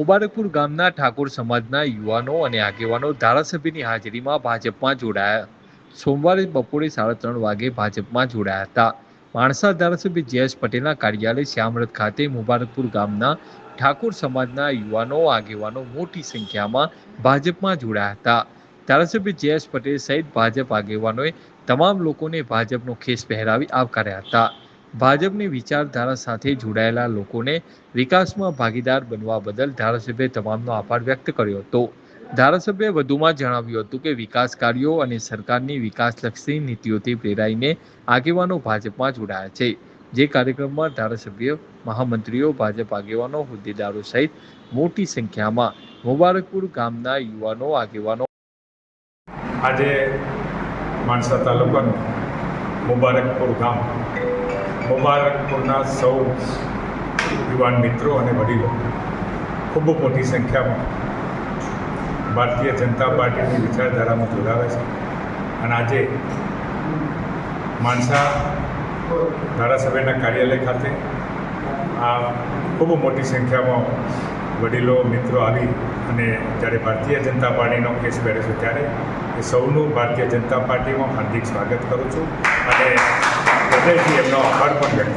મુબારકપુર ગામના ઠાકોર સમાજના યુવાનો અને આગેવાનો ધારાસભ્યની હાજરીમાં ભાજપમાં જોડાયા. સોમવારે બપોરે સાડા ત્રણ વાગે ભાજપમાં જોડાયા હતા. માણસા ધારાસભ્ય જયેશ પટેલના કાર્યાલય શ્યામરથ ખાતે મુબારકપુર ગામના ઠાકોર સમાજના યુવાનો, આગેવાનો મોટી સંખ્યામાં ભાજપમાં જોડાયા હતા. ધારાસભ્ય જયેશ પટેલ સહિત ભાજપ આગેવાનોએ તમામ લોકોને ભાજપનો ખેસ પહેરાવી આવકાર્યા હતા. ભાજપની વિચારધારા સાથે જોડાયેલા લોકોને વિકાસમાં ભાગીદાર બનવા બદલ ધારાસભ્યએ તમામનો આભાર વ્યક્ત કર્યો હતો. ધારાસભ્યએ વધુમાં જણાવ્યું હતું કે વિકાસ કાર્યો અને સરકારની વિકાસલક્ષી નીતિઓથી પ્રેરાઈને આગેવાનો ભાજપમાં જોડાયા છે. જે કાર્યક્રમમાં ધારાસભ્ય, મહામંત્રીઓ, ભાજપ આગેવાનો, હોદ્દેદારો સહિત મોટી સંખ્યામાં મુબારકપુર ગામના યુવાનો, આગેવાનો આજે માણસા તાલુકાનું મુબારકપુર ગામ મુબારકપુરના સૌ યુવાન મિત્રો અને વડીલો, ખૂબ મોટી સંખ્યામાં ભારતીય જનતા પાર્ટીની વિચારધારામાં જોડાવે છે. અને આજે માનસા ધારાસભ્યના કાર્યાલય ખાતે આ ખૂબ મોટી સંખ્યામાં વડીલો, મિત્રો આવી અને જ્યારે ભારતીય જનતા પાર્ટીનો કેસ પહેરે છે ત્યારે એ સૌનું ભારતીય જનતા પાર્ટીમાં હાર્દિક સ્વાગત કરું છું. અને தேசியம் நோ கார்பரேட்